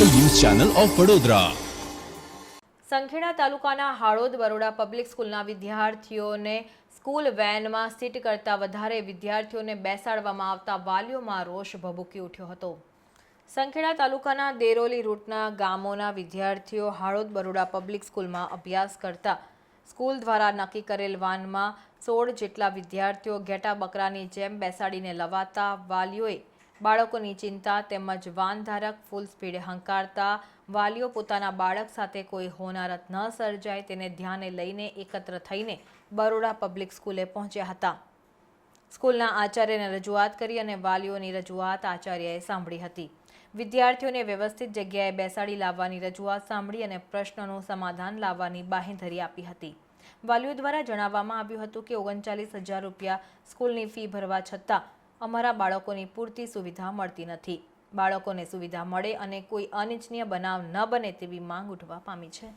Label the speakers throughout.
Speaker 1: Channel of Vadodara.
Speaker 2: Sankheda તાલુકાના Halod Baroda public સ્કૂલના વિદ્યાર્થીઓને સ્કૂલ વેનમાં સીટ કરતાં વધારે વિદ્યાર્થીઓને બેસાડવામાં આવતા વાલીઓમાં રોષ ભભૂકી ઉઠ્યો હતો. સંખેડા તાલુકાના દેરોલી રૂટના ગામોના વિદ્યાર્થીઓ હાળોદ બરોડા પબ્લિક સ્કૂલમાં અભ્યાસ કરતા સ્કૂલ દ્વારા નક્કી કરેલ વાનમાં સોળ જેટલા વિદ્યાર્થીઓ ઘેટા બકરાની જેમ બેસાડીને લવાતા વાલીઓએ બાળકોની ચિંતા તેમજ વાનધારક ફૂલ સ્પીડે હંકારતા, વાલીઓ પોતાના બાળક સાથે કોઈ હોનારત ન સર્જાય તેને ધ્યાને લઈને એકત્ર થઈને બરોડા પબ્લિક સ્કૂલે પહોંચ્યા હતા. સ્કૂલના આચાર્યને રજૂઆત કરી અને વાલીઓની રજૂઆત આચાર્યએ સાંભળી હતી. વિદ્યાર્થીઓને વ્યવસ્થિત જગ્યાએ બેસાડી લાવવાની રજૂઆત સાંભળી અને પ્રશ્નોનું સમાધાન લાવવાની બાહેંધરી આપી હતી. વાલીઓ દ્વારા જણાવવામાં આવ્યું હતું કે ઓગણચાલીસ હજાર રૂપિયા સ્કૂલની ફી ભરવા છતાં અમારા બાળકોની પૂરતી સુવિધા મળતી નથી. બાળકોને સુવિધા મળે અને કોઈ અનિચ્છનીય બનાવ ન બને તેવી માંગ ઉઠવા પામી છે.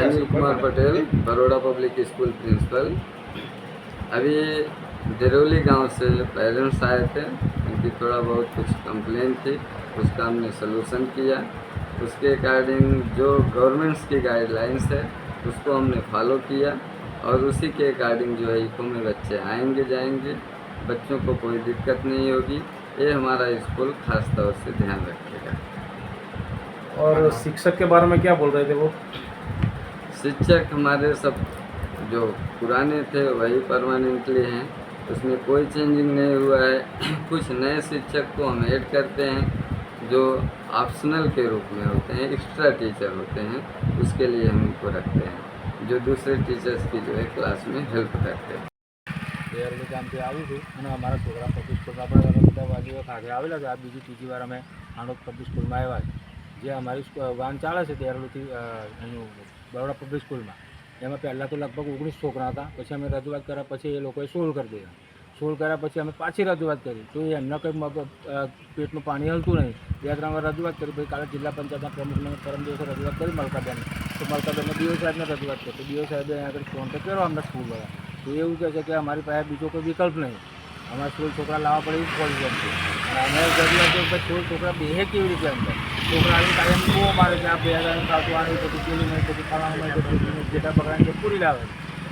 Speaker 3: Anil Patel Baroda public school principal. अभी देरौली गाँव से पेरेंट्स आए थे। उनकी थोड़ा बहुत कुछ कंप्लेन थी। उसका हमने सलूशन किया। उसके अकॉर्डिंग जो गवर्नमेंट्स की गाइडलाइंस है उसको हमने फॉलो किया। और उसी के अकॉर्डिंग जो है इको में बच्चे आएँगे जाएँगे। बच्चों को कोई दिक्कत नहीं होगी। ये हमारा स्कूल खास तौर से ध्यान रखेगा।
Speaker 4: और शिक्षक के बारे में क्या बोल रहे थे वो?
Speaker 3: शिक्षक हमारे सब जो पुराने थे वही परमानेंटली हैं। उसमें कोई चेंजिंग नहीं हुआ है कुछ नए शिक्षक को हम ऐड करते हैं जो ऑप्शनल के रूप में होते हैं एक्स्ट्रा टीचर होते हैं उसके लिए हम उनको रखते हैं जो दूसरे टीचर्स की जो है क्लास में हेल्प करते हैं
Speaker 5: દેરલી ગામથી આવું છું અને અમારા છોકરા પબ્લિક સ્કૂલમાં પણ અમે બધા વાલીઓ સાથે આવેલા છે આ બીજી ત્રીજી વાર અમે આણોદ પબ્લિક સ્કૂલમાં આવ્યા છે જે અમારી સ્કૂ- વાન ચાલે છે દેરલીથી એનું બરોડા પબ્લિક સ્કૂલમાં એમાં પહેલાં તો લગભગ ઓગણીસ છોકરા હતા, પછી અમે રજૂઆત કર્યા, પછી એ લોકોએ સોલ્વ કરી દીધા. સોલ્વ કર્યા પછી અમે પાછી રજૂઆત કરી. તો એમના કંઈ પેટનું પાણી હલતું નહીં, બે ત્રણ વાર રજૂઆત કરી પછી કાલે જિલ્લા પંચાયતના પ્રમુખને પરમ દિવસે રજૂઆત કરી મલકાબેન. તો મલકાબેનને ડીઓ સાહેબને રજૂઆત કરી. તો ડીઓ સાહેબે અહીંયા આગળ ફોન તો કર્યો અમને સ્કૂલવાળા તો એવું કહે છે કે અમારી પાસે બીજો કોઈ વિકલ્પ નહીં. અમારે સોળ છોકરા લાવવા પડે પોલિસી છે. અને અમે જરૂરિયાત છે કે સોળ છોકરા બેહે કેવી રીતે અંદર છોકરા આવીને કાયમ બહુ મારે છે, આ બે હજાર આને, બધું પેલું નહીં બધું ખાવાનું નહીં બધું જેટા જે પૂરી લાવે.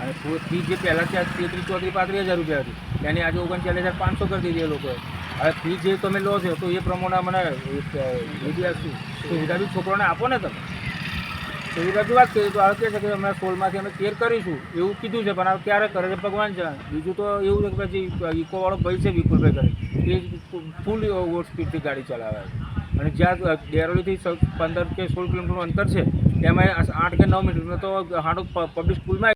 Speaker 5: અને ફૂ- જે પહેલાં ત્યાં તેત્રીસ, ચોત્રીસ, પાંત્રીસ હજાર રૂપિયા હતી. એની આજે ઓગણચાલીસ હજાર પાંચસો કરી દીધી એ લોકોએ. હવે ફી જે તમે લો છો, તો એ પ્રમાણે મને સુવિધા બી છોકરાને આપો ને તમે. તો એ રજૂઆત કરી તો કહે છે કે અમે સોલમાંથી અમે કેર કરીશું. એવું કીધું છે, પણ હવે ક્યારે કરે છે ભગવાન છે બીજું તો એવું છે કે પછી ઇકોવાળો ભાઈ છે વિપુલભાઈ કરે એ ફૂલ ઓવર સ્પીડથી ગાડી ચલાવે છે. અને જ્યાં ડેરોલીથી પંદર કે સોળ કિલોમીટરનું અંતર છે, એમાં આઠ કે નવ મિનિટમાં તો હાડો પબ્લિક સ્કૂલમાં